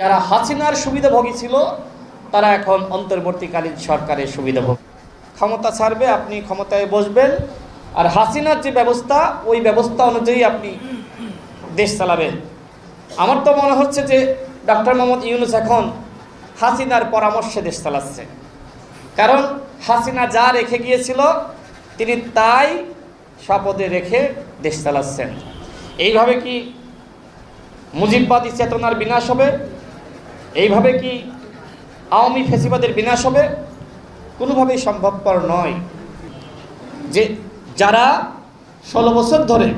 যারা হাসিনার সুবিধাভোগী ছিল, তারা এখন অন্তর্বর্তীকালীন সরকারের সুবিধাভোগী। ক্ষমতা ছাড়বে, আপনি ক্ষমতায় বসবেন, আর হাসিনার যে ব্যবস্থা, ওই ব্যবস্থা অনুযায়ী আপনি দেশ চালাবেন। আমার তো মনে হচ্ছে যে ডক্টর মোহাম্মদ ইউনুস এখন হাসিনার পরামর্শে দেশ চালাচ্ছে। কারণ হাসিনা যা রেখে গিয়েছিল, তিনি তাই শপথে রেখে দেশ চালাচ্ছেন। এইভাবে কি মুজিববাদী চেতনার বিনাশ হবে? এইভাবে কি আওয়ামী ফেসিবাদের বিনাশ হবে? কোনোভাবেই সম্ভবপর নয় যে যারা ষোলো বছর ধরে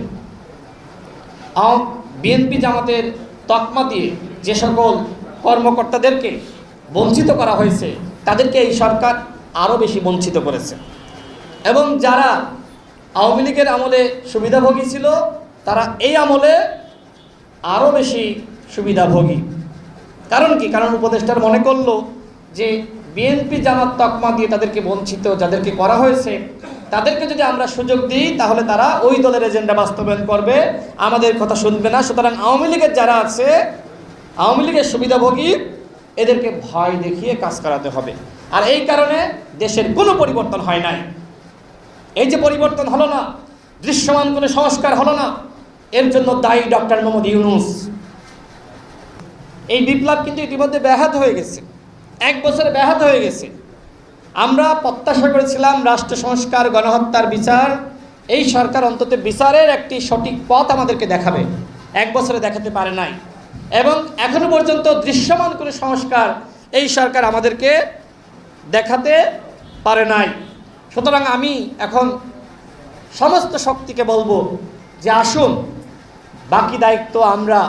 বিএনপি জামাতের তকমা দিয়ে যে সকল কর্মকর্তাদেরকে বঞ্চিত করা হয়েছে, তাদেরকে এই সরকার আরও বেশি বঞ্চিত করেছে। এবং যারা আওয়ামী লীগের আমলে সুবিধাভোগী ছিল, তারা এই আমলে আরও বেশি সুবিধাভোগী। কারণ কি? কারণ উপদেষ্টার মনে করল যে বিএনপি জামাত তকমা দিয়ে তাদেরকে বঞ্চিত, যাদেরকে করা হয়েছে, তাদেরকে যদি আমরা সুযোগ দিই, তাহলে তারা ওই দলের এজেন্ডা বাস্তবায়ন করবে। আমাদের কথা শুনবে না। সুতরাং আওয়ামী লীগের যারা আছে, আওয়ামী লীগের সুবিধাভোগী, এদেরকে ভয় দেখিয়ে কাজ করাতে হবে। আর এই কারণে দেশের কোনো পরিবর্তন হয় নাই। এই যে পরিবর্তন হলো না, দৃশ্যমান কোনো সংস্কার হলো না, এর জন্য দায়ী ডক্টর মোহাম্মদ ইউনুস। এই বিপ্লব কিন্তু ইতিমধ্যে ব্যাহত হয়ে গেছে। এক বছরে ব্যাহত হয়ে গেছে। আমরা প্রত্যাশা করেছিলাম রাষ্ট্র সংস্কার, গণহত্যার বিচার। এই সরকার অন্তত বিচারের একটি সঠিক পথ আমাদেরকে দেখাবে। এক বছরে দেখাতে পারে নাই। এবং এখনও পর্যন্ত দৃশ্যমান কোনো সংস্কার এই সরকার আমাদেরকে দেখাতে পারে নাই। সুতরাং আমি এখন সমস্ত শক্তিকে বলব যে আসুন, বাকি দায়িত্ব আমরা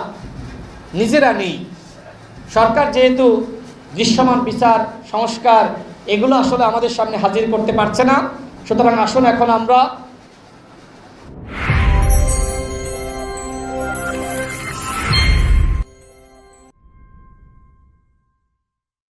নিজেরা নেই। সরকার যেহেতু দৃশ্যমান বিচার, সংস্কার, এগুলো আসলে আমাদের সামনে হাজির করতে পারছে না। সুতরাং আসুন এখন আমরা